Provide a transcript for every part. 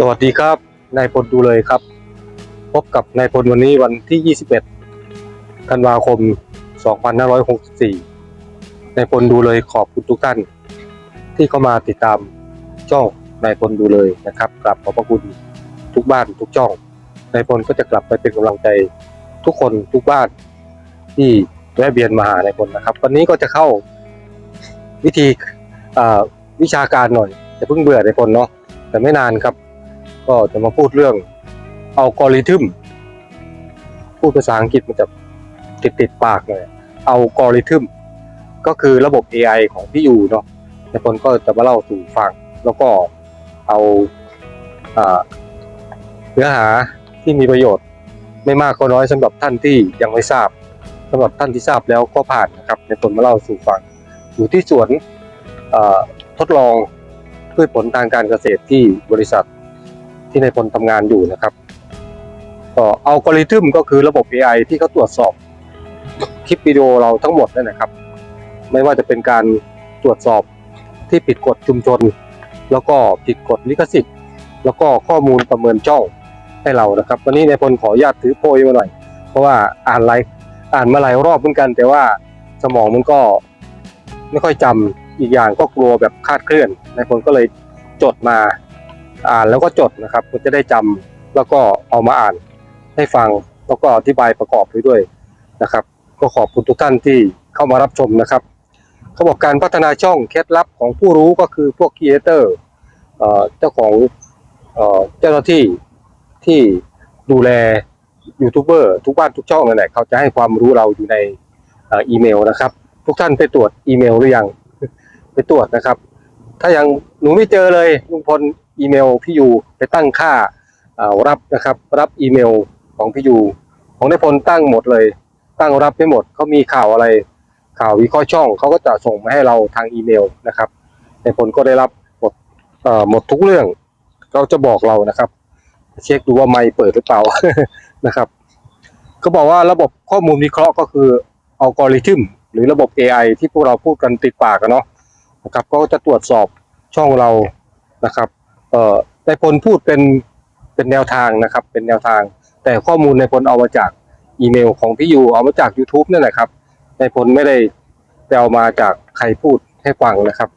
สวัสดีครับ นายพลดูเลยครับ พบกับนายพลวันนี้วันที่ 21 ธันวาคม 2564 นายพลดูเลยขอบคุณทุกท่าน ที่เข้ามาติดตามช่องนายพลดูเลยนะครับกลับขอบพระคุณทุกบ้านทุกช่อง นายพลก็จะกลับไปเป็นกำลังใจทุกคนทุกบ้านที่แวะเวียนมาหานายพลนะครับ วันนี้ก็จะเข้าวิธีวิชาการหน่อยจะเพิ่งเบื่อนายพลเนาะแต่ไม่นานครับ ก็จะมาพูดเรื่องอัลกอริทึมพูดภาษาอังกฤษมันจะติดติดปากเลยอัลกอริทึมก็คือระบบ AI ของพี่ยูเนาะในคนก็จะมาเล่าสู่ฟัง แล้วก็เอาเนื้อหาที่มีประโยชน์ ไม่มากก็น้อยสำหรับท่านที่ยังไม่ทราบสำหรับท่านที่ทราบแล้วก็ผ่านนะครับในคนมาเล่าสู่ฟัง อยู่ที่สวนทดลองพืชผลทางการเกษตรที่บริษัท ที่ในายพลทำงานอยู่นะครับ ก็อัลกอริทึมก็คือระบบ AI ที่เขาตรวจสอบคลิปวิดีโอเราทั้งหมดนั่นนะครับ ไม่ว่าจะเป็นการตรวจสอบที่ผิดกฎชุมชน แล้วก็ผิดกฎลิขสิทธิ์ แล้วก็ข้อมูลประเมินช่องให้เรานะครับ วันนี้นายพลขออนุญาตถือโพยมาหน่อย เพราะว่าอ่านไลฟ์อ่านมาหลายรอบเหมือนกัน แต่ว่าสมองมันก็ไม่ค่อยจำอีกอย่างก็กลัวแบบคาดเคลื่อนนายพลก็เลยจดมา อ่านแล้วก็จดนะครับก็จะได้จำแล้วก็เอามาอ่านให้ฟังแล้วก็อธิบายประกอบไปด้วยนะครับ ก็ขอบคุณทุกท่านที่เข้ามารับชมนะครับเขาบอกการพัฒนาช่องเคล็ดลับของผู้รู้ก็คือพวกครีเอเตอร์เจ้าของเจ้าหน้าที่ที่ดูแลยูทูบเบอร์ทุกบ้านทุกช่องนั่นแหละเขาจะให้ความรู้เราอยู่ในอีเมลนะครับ ทุกท่านไปตรวจอีเมลหรือยังไปตรวจนะครับ ถ้ายังหนูไม่เจอเลยลุงพล อีเมลพี่ยูไปตั้งค่าารับนะครับ รับอีเมลของพี่ยูของนายพลตั้งหมดเลย ตั้งรับไม่หมดเขามีข่าวอะไร ข่าววิเคราะห์ช่องเขาก็จะส่งมาให้เราทางอีเมลนะครับนายพลก็ได้รับหมดหมดทุกเรื่องเขาจะบอกเรานะครับ เช็คดูว่าไมค์เปิดหรือเปล่านะครับเขาบอกว่าระบบข้อมูลวิเคราะห์ก็คืออัลกอริทึมหรือระบบ AI ที่พวกเราพูดกันติดปากกันเนาะนะครับ ก็จะตรวจสอบช่องเรานะครับ เอ่อได้พลพูดเป็นเป็นแนวทางนะครับ เป็นแนวทาง แต่ข้อมูลในพลเอามาจากอีเมลของพี่ยูเอามาจาก YouTube นั่นแหละครับในพลไม่ได้ไปเอามาจากใครพูดให้ฟังนะครับ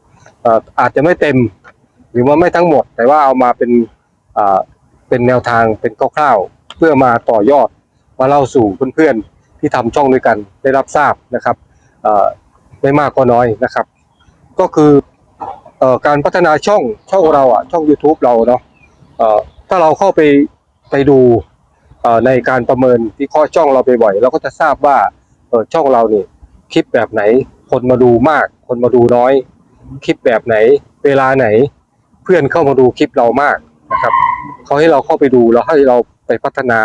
เอ่ออาจจะไม่เต็มหรือว่าไม่ทั้งหมด แต่ว่าเอามาเป็นอ่าเป็นแนวทางเป็นคร่าวๆเพื่อมาต่อยอดมาเล่าสู่เพื่อนๆที่ทำช่องด้วยกันได้รับทราบนะครับไม่มากก็น้อยนะครับ ก็คือ การพัฒนาช่องช่องเราอะช่อง YouTube เราเนาะถ้าเราเข้าไปไปดูในการประเมินวิเคราะห์ช่องเราไปบ่อยเราก็จะทราบว่าช่องเราเนี่ยคลิปแบบไหน คนมาดูมาก คนมาดูน้อย คลิปแบบไหน เวลาไหน เพื่อนเข้ามาดูคลิปเรามากนะครับเขาให้เราเข้าไปดูแล้วให้เราไปพัฒนา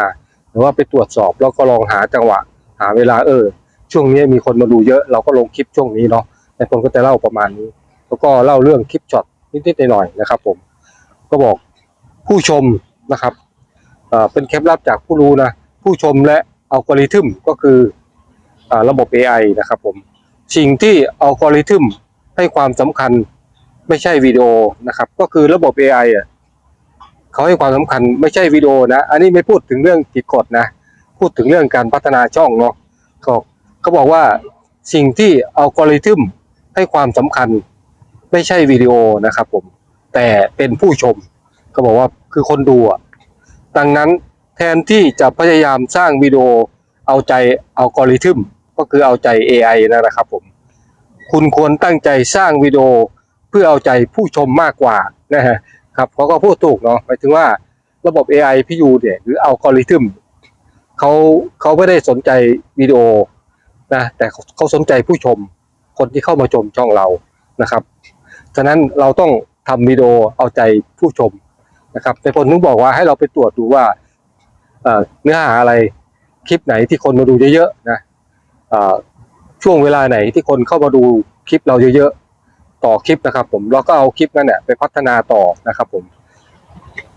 หรือว่าไปตรวจสอบแล้วก็ลองหาจังหวะ หาเวลาเออ ช่วงนี้มีคนมาดูเยอะ เราก็ลงคลิปช่วงนี้เนาะในคนก็จะเล่าประมาณนี้ แล้วก็เล่าเรื่องคลิปช็อตนิดๆหน่อยๆนะครับ ผมก็บอกผู้ชมนะครับเป็นเคล็ดลับจากผู้รู้นะผู้ชมและอัลกอริทึมก็คืออระบบ AI นะครับ ผมสิ่งที่อัลกอริทึมให้ความสำคัญไม่ใช่วิดีโอนะครับ ก็คือระบบ AI อะเขาให้ความสำคัญไม่ใช่วิดีโอนะ อันนี้ไม่พูดถึงเรื่องผิดกฎนะ พูดถึงเรื่องการพัฒนาช่องเนาะก็เขาบอกว่าสิ่งที่อัลกอริทึมให้ความสำคัญ ไม่ใช่วิดีโอนะครับผมแต่เป็นผู้ชมเขาบอกว่าคือคนดูอะดังนั้นแทนที่จะพยายามสร้างวิดีโอเอาใจเอัลกริทึมก็คือเอาใจ AI นั่นะครับผมคุณควรตั้งใจสร้างวิดีโอเพื่อเอาใจผู้ชมมากกว่านะฮะครับเขาก็พูดถูกเนาะหมายถึงว่าระบบ AI พี่ยูเนี่ยหรือเอัลกริทึมเขาเขาไม่ได้สนใจวิดีโอนะแต่เขาสนใจผู้ชมคนที่เข้ามาชมช่องเรานะครับ ฉะนั้นเราต้องทำวิดีโอเอาใจผู้ชมนะครับในผลถึงบอกว่าให้เราไปตรวจดูว่าเนื้อหาอะไรคลิปไหนที่คนมาดูเยอะๆนะช่วงเวลาไหนที่คนเข้ามาดูคลิปเราเยอะๆต่อคลิปนะครับ ผมเราก็เอาคลิปนั้นเนี่ยไปพัฒนาต่อนะครับผม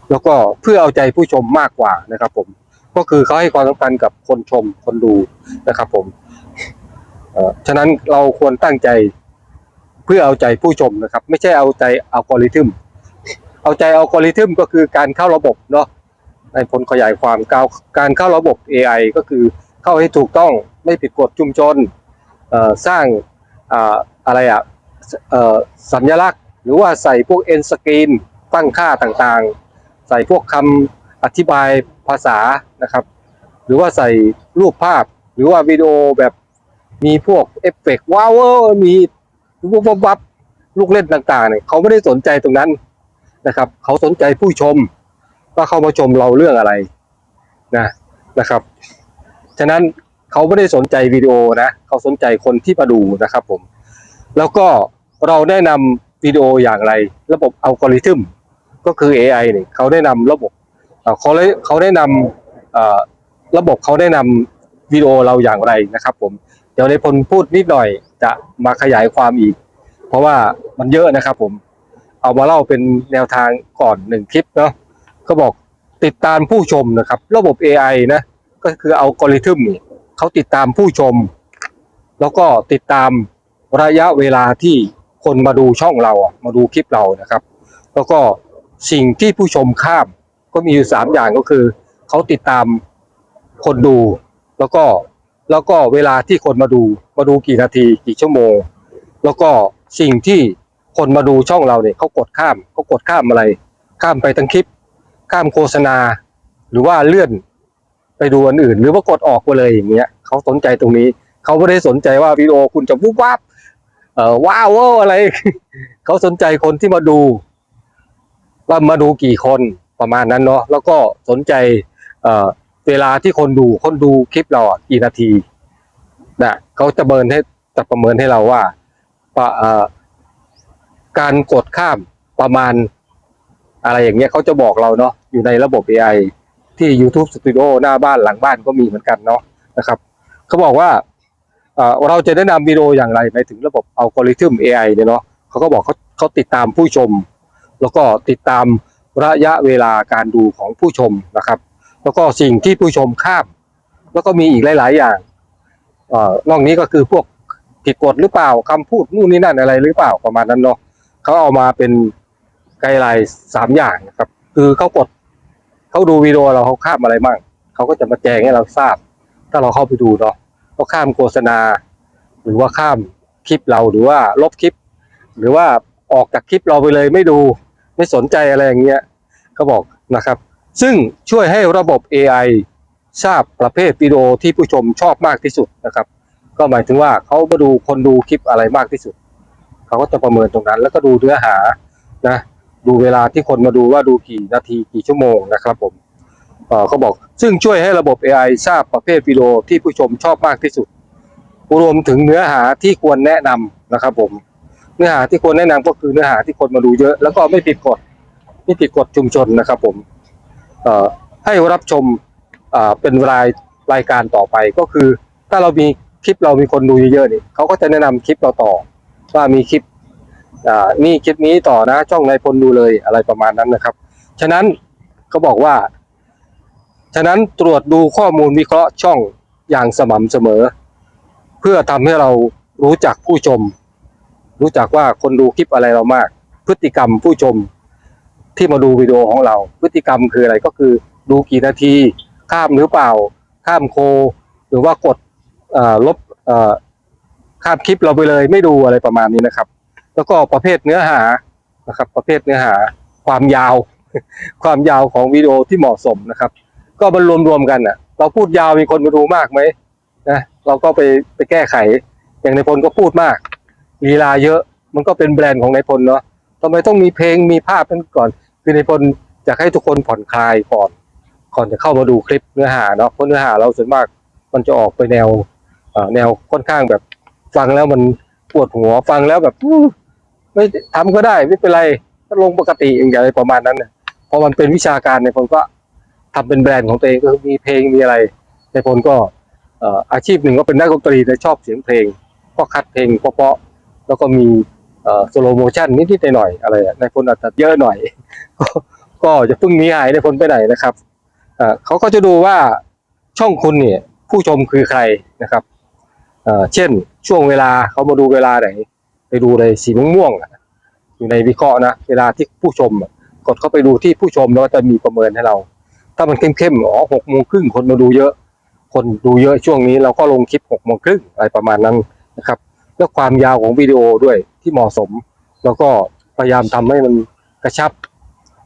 แล้วก็เพื่อเอาใจผู้ชมมากกว่านะครับ ผม ก็คือเขาให้ความสำคัญกับคนชมคนดูนะครับ ผมฉะนั้นเราควรตั้งใจ พื่อเอาใจผู้ชมนะครับ ไม่ใช่เอาใจอัลกอริทึมเอาใจอัลกอริทึมก็คือการเข้าระบบเนาะในผลขยายความการการเข้าระบบ AI ก็คือเข้าให้ถูกต้องไม่ผิดกฎชุมชนสร้างอ่าอะไรอะสัญลักษณ์ หรือว่าใส่พวก end screen ตั้งค่าต่างๆ ใส่พวกคำอธิบายภาษานะครับ หรือว่าใส่รูปภาพ หรือว่าวิดีโอแบบมีพวกเอฟเฟกต์ว้าวมี วับวับวับลูกเล่นต่างๆเนี่ยเขาไม่ได้สนใจตรงนั้นนะครับ เขาสนใจผู้ชมว่าเข้ามาชมเราเรื่องอะไรนะนะครับ ฉะนั้นเขาไม่ได้สนใจวิดีโอนะเขาสนใจคนที่มาดูนะครับผม แล้วก็เราแนะนำวิดีโออย่างไร ระบบอัลกอริทึมก็คือ AI เนี่ยเขาแนะนำระบบเอ่อเขาเขาแนะนำระบบเขาแนะนำวิดีโอเราอย่างไรนะครับผม ดี๋ยวในพลพูดนิดหน่อยจะมาขยายความอีก เพราะว่ามันเยอะนะครับผม เอามาเล่าเป็นแนวทางก่อนหนึ่งคลิปเนาะก็บอกติดตามผู้ชมนะครับ ระบบ AI นะก็คือเอัลกริทึมเขาติดตามผู้ชม แล้วก็ติดตามระยะเวลาที่คนมาดูช่องเรามาดูคลิปเรานะครับ แล้วก็สิ่งที่ผู้ชมข้ามก็มีอยู่สามอย่างก็คือ เขาติดตามคนดู แล้วก็ แล้วก็เวลาที่คนมาดูมาดูกี่นาทีกี่ชั่วโมง แล้วก็สิ่งที่คนมาดูช่องเราเนี่ยเขากดข้ามเขากดข้ามอะไร ข้ามไปทั้งคลิป ข้ามโฆษณา หรือว่าเลื่อนไปดูอันอื่น หรือว่ากดออกไปเลยอย่างเงี้ยเขาสนใจตรงนี้เขาไม่ได้สนใจว่าวิดีโอคุณจะวุบวับเอ่อว้าวว้าวอะไรเขาสนใจคนที่มาดู ว่ามาดูกี่คนประมาณนั้นเนาะแล้วก็สนใจเอ่อ เวลาที่คนดูคนดูคลิปเราอะกี่นาทีนะเขาจะเมินให้จะประเมินให้เราว่าการกดข้ามประมาณอะไรอย่างเงี้ยเขาจะบอกเราเนาะอยู่ในระบบ AI ที่ YouTube Studio หน้าบ้านหลังบ้านก็มีเหมือนกันเนาะนะครับเขาบอกว่าเอ่อเราจะแนะนำวิดีโออย่างไรไปถึงระบบอัลกอริทึม AI เนี่ยเนาะเขาก็บอกเขาเขาติดตามผู้ชม แล้วก็ติดตามระยะเวลาการดูของผู้ชมนะครับ แล้วก็สิ่งที่ผู้ชมข้าม แล้วก็มีอีกหลาย ๆ อย่างอนอกนี้ก็คือพวกผิดกฎหรือเปล่าคำพูดนู่นนี่นั่นอะไรหรือเปล่าประมาณนั้นเนาะเขาเอามาเป็นไกด์ไลน์สามอย่างนะครับ คือเขากดเขาดูวิดีโอเราเขาข้ามอะไรบ้างเขาก็จะมาแจ้งให้เราทราบ ถ้าเราเข้าไปดูเนาะก็ข้ามโฆษณา หรือว่าข้ามคลิปเราหรือว่าลบคลิป หรือว่าออกจากคลิปเราไปเลยไม่ดูไม่สนใจอะไรอย่างเงี้ยเขาบอกนะครับ ซึ่งช่วยให้ระบบ AI ทราบประเภทวิดีโอที่ผู้ชมชอบมากที่สุดนะครับ ก็หมายถึงว่าเขามาดูคนดูคลิปอะไรมากที่สุด เขาก็จะประเมินตรงนั้น แล้วก็ดูเนื้อหานะดูเวลาที่คนมาดูว่าดูกี่นาทีกี่ชั่วโมงนะครับผมเขาบอกซึ่งช่วยให้ระบบ AI ทราบประเภทวิดีโอที่ผู้ชมชอบมากที่สุด รวมถึงเนื้อหาที่ควรแนะนำนะครับผม เนื้อหาที่ควรแนะนำก็คือเนื้อหาที่คนมาดูเยอะ แล้วก็ไม่ผิดกฎไม่ผิดกฎชุมชนนะครับผม ให้รับชมเป็นรายรายการต่อไปก็คือ ถ้าเรามีคลิปเรามีคนดูเยอะๆนี่เขาก็จะแนะนำคลิปเราต่อ ว่ามีคลิปนี่คลิปนี้ต่อนะช่องนายพลดูเลยอะไรประมาณนั้นนะครับ ฉะนั้นเขาบอกว่า ฉะนั้นตรวจดูข้อมูลวิเคราะห์ช่องอย่างสม่ำเสมอ เพื่อทำให้เรารู้จักผู้ชม รู้จักว่าคนดูคลิปอะไรเรามาก พฤติกรรมผู้ชม ที่มาดูวิดีโอของเรา พฤติกรรมคืออะไรก็คือดูกี่นาที ข้ามหรือเปล่า ข้ามโค หรือว่ากดลบข้ามคลิปเราไปเลยไม่ดูอะไรประมาณนี้นะครับ แล้วก็ประเภทเนื้อหานะครับ ประเภทเนื้อหาความยาว ความยาวของวิดีโอที่เหมาะสมนะครับ ก็มันรวมๆกันอะ เราพูดยาวมีคนมาดูมากไหมนะเราก็ไปไปแก้ไข อย่างในพลก็พูดมากลีลาเยอะมันก็เป็นแบรนด์ของในพลเนาะทำไมต้องมีเพลงมีภาพกันก่อน คือในพลอยากให้ทุกคนผ่อนคลายก่อนก่อนจะเข้ามาดูคลิปเนื้อหาเนาะเพราะเนื้อหาเราส่วนมากมันจะออกไปแนวแนวค่อนข้างแบบฟังแล้วมันปวดหัวฟังแล้วแบบไม่ทำก็ได้ไม่เป็นไรก็ลงปกติอย่างไรประมาณนั้นเนี่ยพอมันเป็นวิชาการในยผมก็ทำเป็นแบรนด์ของตัวเองก็มีเพลงมีอะไร ในผลก็อาชีพหนึ่งก็เป็นนักดนตรีแต่ชอบเสียงเพลง ก็คัดเพลงเพาะๆแล้วก็มีสโลโมชั่นนิดๆหน่อยๆอะไรในผลอาจจะเยอะหน่อย ก็จะเพิ่งหนีหายในผลไปไหนนะครับเขาก็จะดูว่าช่องคุณเนี่ย ผู้ชมคือใครนะครับเช่นช่วงเวลาเขามาดูเวลาไหน ไปดูเลยสีม่วงๆอยู่ในวิเคราะห์นะเวลาที่ผู้ชมกดเข้าไปดูที่ผู้ชมแล้วจะมีประเมินให้เรา ถ้ามันเข้มๆอ๋อหกโมงครึ่งคนมาดูเยอะ คนดูเยอะช่วงนี้เราก็ลงคลิปหกโมงครึ่งอะไรประมาณนั้นนะครับ แล้วความยาวของวิดีโอด้วยที่เหมาะสม แล้วก็พยายามทำให้มันกระชับ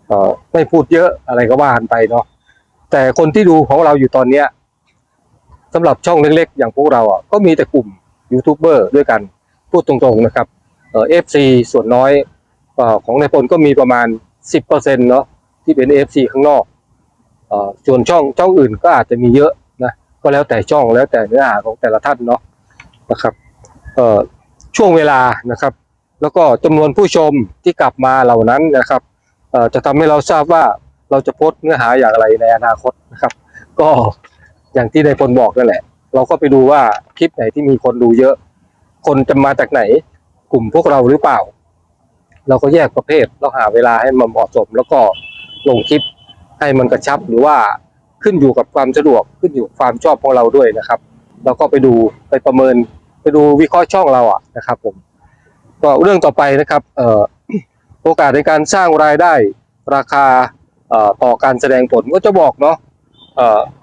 เอ่อไม่พูดเยอะอะไรก็ว่ากันไปเนาะแต่คนที่ดูของเราอยู่ตอนเนี้ยสำหรับช่องเล็กๆ อย่างพวกเราอะก็มีแต่กลุ่มยูทูบเบอร์ด้วยกันพูดตรงๆนะครับเอฟซีส่วนน้อยอของในพลก็มีประมาณสิบเปอร์เซ็นต์เนาะที่เป็นเอฟซีข้างนอกอส่วนช่องช่องอื่นก็อาจจะมีเยอะนะก็แล้วแต่ช่องแล้วแต่เนื้อหาของแต่ละท่านเนาะนะครับช่วงเวลานะครับ แล้วก็จำนวนผู้ชมที่กลับมาเหล่านั้นนะครับ จะทำให้เราทราบว่าเราจะโพสต์เนื้อหาอย่างไรในอนาคตนะครับ ก็อย่างที่ในพลบอกนั่นแหละ เราก็ไปดูว่าคลิปไหนที่มีคนดูเยอะ คนจะมาจากไหน กลุ่มพวกเราหรือเปล่า เราก็แยกประเภทเราหาเวลาให้มันเหมาะสม แล้วก็ลงคลิปให้มันกระชับหรือว่าขึ้นอยู่กับความสะดวกขึ้นอยู่ความชอบของเราด้วยนะครับ เราก็ไปดูไปประเมินไปดูวิเคราะห์ช่องเราอะนะครับ ผม ก็เรื่องต่อไปนะครับ เอ่อ โอกาสในการสร้างรายได้ราคาต่อการแสดงผลก็จะบอกเนาะ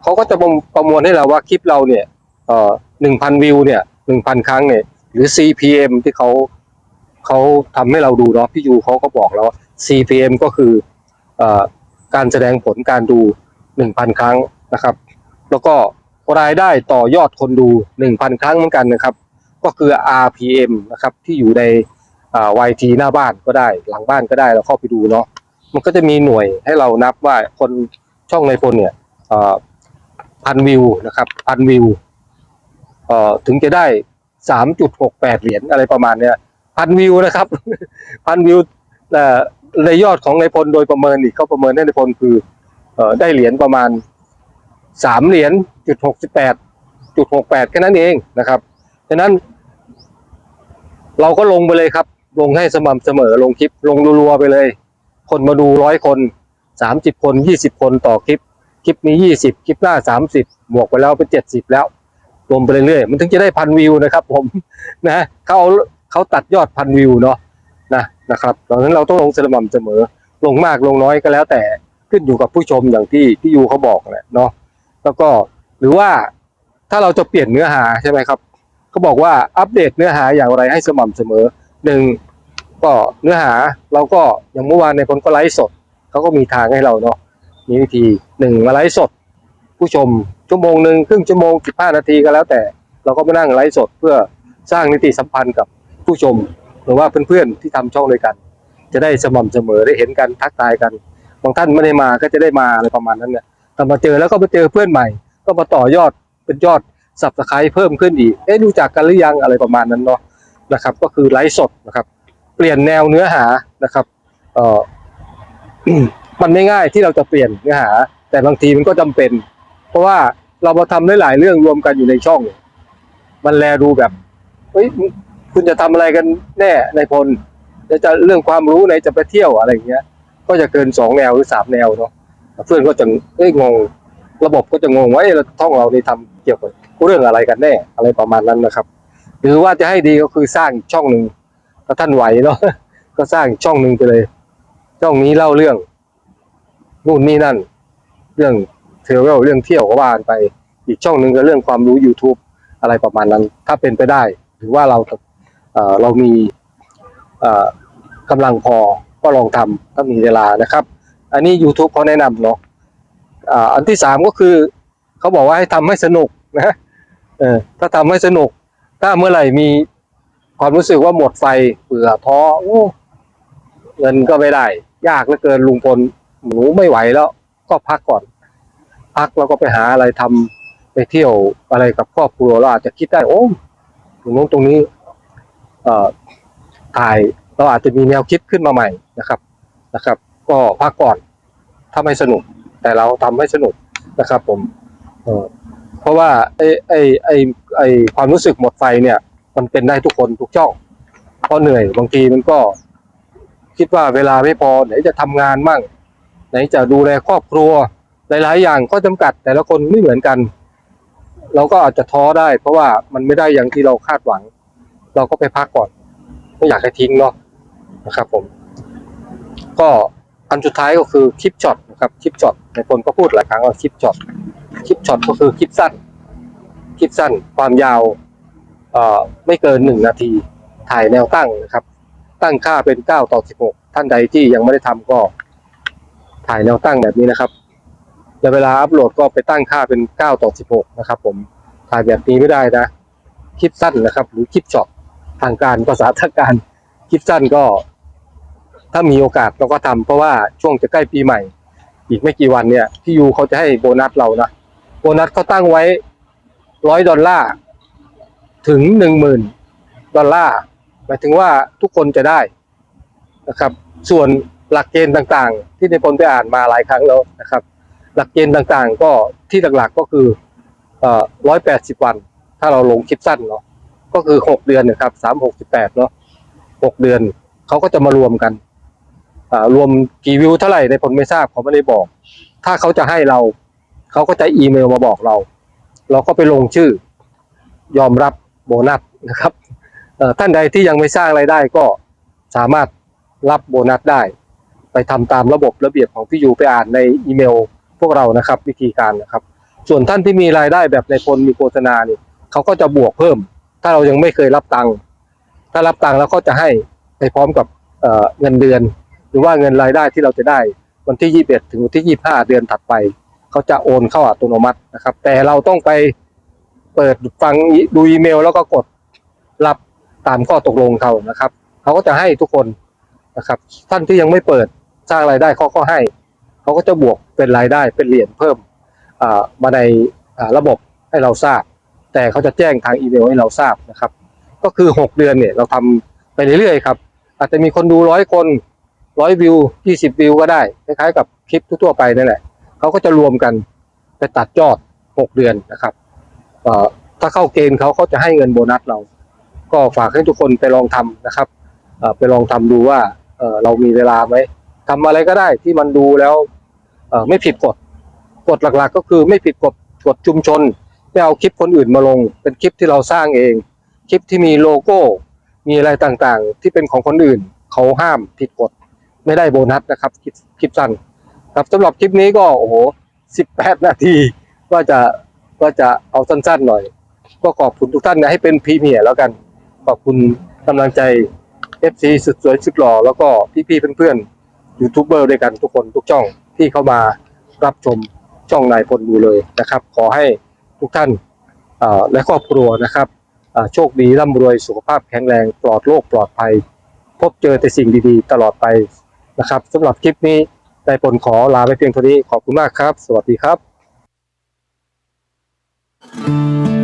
เขาก็จะประมวลให้เราว่าคลิปเราเนี่ยหนึ่งพันวิวเนี่ยหนึ่งพันครั้งเนี่ยหรือ CPM ที่เขาเขาทำให้เราดูเนาะพี่ยูเขาก็บอกแล้วว่า CPM ก็คืออการแสดงผลการดู 1,000 ครั้งนะครับ แล้วก็รายได้ต่อยอดคนดู 1,000 ครั้งเหมือนกันนะครับ ก็คือ RPM นะครับที่อยู่ใน อ่า YT หน้าบ้านก็ได้ หลังบ้านก็ได้เราเข้าไปดูเนาะมันก็จะมีหน่วยให้เรานับว่าคนช่องในพลเนี่ยพันวิวนะครับพันวิวถึงจะได้3.68เหรียญอะไรประมาณเนี้ยพันวิวนะครับพันวิวในยอดของในพลโดยประเมินอีกเขาประเมินให้ในพลคือเอได้เหรียญประมาณสามเหรียญจุดหกสิบแปดจุดหกแปดแค่นั้นเองนะครับฉะนั้นเราก็ลงไปเลยครับ ลงให้สม่ำเสมอลงคลิปลงรัวๆไปเลย คนมาดูร้อยคนสามสิบคนยี่สิบคนต่อคลิป คลิปนี้ยี่สิบคลิปหน้าสามสิบบวกไปแล้วเป็นเจ็ดสิบแล้ว รวมไปเรื่อยๆมันถึงจะได้พันวิวนะครับ ผมนะเขาเอาเขาตัดยอดพันวิวเนาะนะนะครับดังนั้นเราต้องลงสม่ำเสมอ ลงมากลงน้อยก็แล้วแต่ขึ้นอยู่กับผู้ชมอย่างที่พี่ยูเขาบอกแหละเนาะแล้วก็หรือว่าถ้าเราจะเปลี่ยนเนื้อหาใช่ไหมครับเขาบอกว่าอัปเดตเนื้อหาอย่างไรให้สม่ำเสมอ หนึ่งก็เนื้อหาเราก็อย่างเมื่อวานในคนก็ไลฟ์สดเขาก็มีทางให้เราเนาะมีวิธีหนึ่งมาไลฟ์สด ผู้ชมชั่วโมงหนึ่งครึ่งชั่วโมงสิบห้านาทีก็แล้วแต่ เราก็มานั่งไลฟ์สดเพื่อสร้างนิติสัมพันธ์กับผู้ชมหรือว่าเพื่อนๆที่ทำช่องด้วยกัน จะได้สม่ำเสมอได้เห็นกันทักทายกันบางท่านไม่ได้มาก็จะได้มาอะไรประมาณนั้นเนี่ยแต่มาเจอแล้วก็มาเจอเพื่อนใหม่ ก็มาต่อยอดเป็นยอดสับสไครเพิ่มขึ้นอีกเอ๊ะรู้จักกันหรือยังอะไรประมาณนั้นเนาะ นะครับ ก็คือไลฟ์สดนะครับ เปลี่ยนแนวเนื้อหานะครับเอ่อมันไม่ง่ายที่เราจะเปลี่ยนเนื้อหา แต่บางทีมันก็จำเป็น เพราะว่าเรามาทำได้หลายเรื่องรวมกันอยู่ในช่อง มันแลดูแบบเฮ้ยคุณจะทำอะไรกันแน่ในพลจะจะเรื่องความรู้ไหนจะไปเที่ยวอะไรอย่างเงี้ย ก็จะเกินสองแนวหรือสามแนวเนาะเพื่อนก็จะเอ้ยงง ระบบก็จะงงว่าเอ้ยเราท่องเรานี่ทำเกี่ยวกับเรื่องอะไรกันแน่ อะไรประมาณนั้นนะครับ หรือว่าจะให้ดีก็คือสร้างช่องหนึ่งถ้าท่านไหวเนาะก็สร้างช่องหนึ่งไปเลย ช่องนี้เล่าเรื่องนู่นนี่นั่น เรื่องเทรเวลเรื่องเที่ยวก็ว่านไป อีกช่องหนึ่งก็เรื่องความรู้ YouTube อะไรประมาณนั้น ถ้าเป็นไปได้หรือว่าเราเออเรามีเอ่อกำลังพอก็ลองทำถ้ามีเวลานะครับ อันนี้ YouTube เขาแนะนำเนาะอันที่สามก็คือ เขาบอกว่าให้ทำให้สนุกนะถ้าทำให้สนุก ถ้าเมื่อไหร่มีความรู้สึกว่าหมดไฟเบื่อท้อเงินก็ไม่ได้ ยากเหลือเกินลุงพลหนูไม่ไหวแล้ว ก็พักก่อน พักแล้วก็ไปหาอะไรทำไปเที่ยวอะไรกับครอบครัวเราอาจจะคิดได้โอ้ตรงนู้นตรงนี้ เอ่อถ่ายเราอาจจะมีแนวคิดขึ้นมาใหม่นะครับนะครับ ก็พักก่อนถ้าไม่สนุก แต่เราทำให้สนุกนะครับ ผม เออ เพราะว่าไอ้ไอ้ไอ้ไอ้ความรู้สึกหมดไฟเนี่ย มันเป็นได้ทุกคนทุกช่องเพราะเหนื่อยบางทีมันก็ คิดว่าเวลาไม่พอไหนจะทำงานมั่ง ไหนจะดูแลครอบครัวหลายๆ อย่างก็จำกัด แต่ละคนไม่เหมือนกัน เราก็อาจจะท้อได้ เพราะว่ามันไม่ได้อย่างที่เราคาดหวัง เราก็ไปพักก่อน ไม่อยากให้ทิ้งเนาะนะครับผม ก็ อันสุดท้ายก็คือคลิปช็อตนะครับคลิปช็อตในคนก็พูดหลายครั้งว่าคลิปช็อตคลิปช็อตก็คือคลิปสั้น คลิปสั้นความยาวไม่เกินหนึ่งนาทีถ่ายแนวตั้งนะครับ ตั้งค่าเป็นเก้าต่อสิบหกท่านใดที่ยังไม่ได้ทำก็ถ่ายแนวตั้งแบบนี้นะครับแล้วเวลาอัปโหลดก็ไปตั้งค่าเป็นเก้าต่อสิบหกนะครับ ผมถ่ายแบบนี้ไม่ได้นะ คลิปสั้นนะครับ หรือคลิปช็อตทางการภาษาทางการคลิปสั้นก็ ถ้ามีโอกาสเราก็ทำเพราะว่าช่วงจะใกล้ปีใหม่ อีกไม่กี่วันเนี่ยพี่ยูเขาจะให้โบนัสเรานะโบนัสเขาตั้งไว้ร้อยดอลลาร์ถึงหนึ่งหมื่นดอลลาร์หมายถึงว่าทุกคนจะได้นะครับ ส่วนหลักเกณฑ์ต่างๆ ที่ในพลไปอ่านมาหลายครั้งแล้วนะครับ หลักเกณฑ์ต่างๆ ก็ที่หลักๆก็คือเอ่อร้อยแปดสิบวัน ถ้าเราลงคลิปสั้นเนาะก็คือหกเดือนนะครับสามหกสิบแปดเนาะหกเดือนเขาก็จะมารวมกัน รวมกี่วิวเท่าไหร่ในผลไม่ทราบเขาไม่ได้บอก ถ้าเขาจะให้เรา เขาก็จะอีเมลมาบอกเรา เราก็ไปลงชื่อ ยอมรับโบนัสนะครับท่านใดที่ยังไม่สร้างรายได้ก็สามารถรับโบนัสได้ ไปทำตามระบบระเบียบของพี่ยูไปอ่านในอีเมลพวกเรานะครับ วิธีการนะครับ ส่วนท่านที่มีรายได้แบบในพลมีโฆษณาเนี่ยเขาก็จะบวกเพิ่ม ถ้าเรายังไม่เคยรับตังค์ถ้ารับตังค์แล้วก็จะให้ไปพร้อมกับเงินเดือน หรือว่าเงินรายได้ที่เราจะได้วันที่ 21 ถึงวันที่ 25 เดือนถัดไป เขาจะโอนเข้าอัตโนมัตินะครับ แต่เราต้องไปเปิดฟังดูอีเมล แล้วก็กดรับตามข้อตกลงเขานะครับเขาก็จะให้ทุกคนนะครับ ท่านที่ยังไม่เปิดสร้างรายได้เขาก็ให้ เขาก็จะบวกเป็นรายได้เป็นเหรียญเพิ่มมาในระบบให้เราทราบ แต่เขาจะแจ้งทางอีเมลให้เราทราบนะครับ ก็คือ 6 เดือนเนี่ยเราทำไปเรื่อยๆครับอาจจะมีคนดูร้อยคน ร้อยวิวยี่สิบวิวก็ได้คล้ายๆกับคลิปทั่วไปนั่นแหละเขาก็จะรวมกันไปตัดยอดหกเดือนนะครับเอ่อถ้าเข้าเกณฑ์เขาเขาจะให้เงินโบนัสเรา ก็ฝากให้ทุกคนไปลองทำนะครับเอ่อไปลองทำดูว่าเอ่อเรามีเวลาไหมทำอะไรก็ได้ที่มันดูแล้วเอ่อไม่ผิดกฎกฎหลักๆ ก็คือไม่ผิดกฎกฎชุมชนไม่เอาคลิปคนอื่นมาลง เป็นคลิปที่เราสร้างเอง คลิปที่มีโลโก้ มีอะไรต่างๆ ที่เป็นของคนอื่น เขาห้ามผิดกฎ ไม่ได้โบนัสนะครับคลิปคลิปสั้นครับสำหรับคลิปนี้ก็โอ้โห18นาทีว่าจะว่าจะเอาสั้นๆหน่อย ก็ขอบคุณทุกท่านนะให้เป็นพรีเมียร์แล้วกัน ขอบคุณกำลังใจ FC สุดสวยสุดหล่อแล้วก็พี่ๆเพื่อนๆยูทูบเบอร์ด้วยกันทุกคนทุกช่องที่เข้ามารับชมช่องนายพลดูเลยนะครับ ขอให้ทุกท่านและครอบครัวนะครับโชคดีร่ำรวยสุขภาพแข็งแรงปลอดโรคปลอดภัย พบเจอแต่สิ่งดีๆ ตลอดไป นะครับสำหรับคลิปนี้ได้ผลขอลาไปเพียงเท่านี้ขอบคุณมากครับ สวัสดีครับ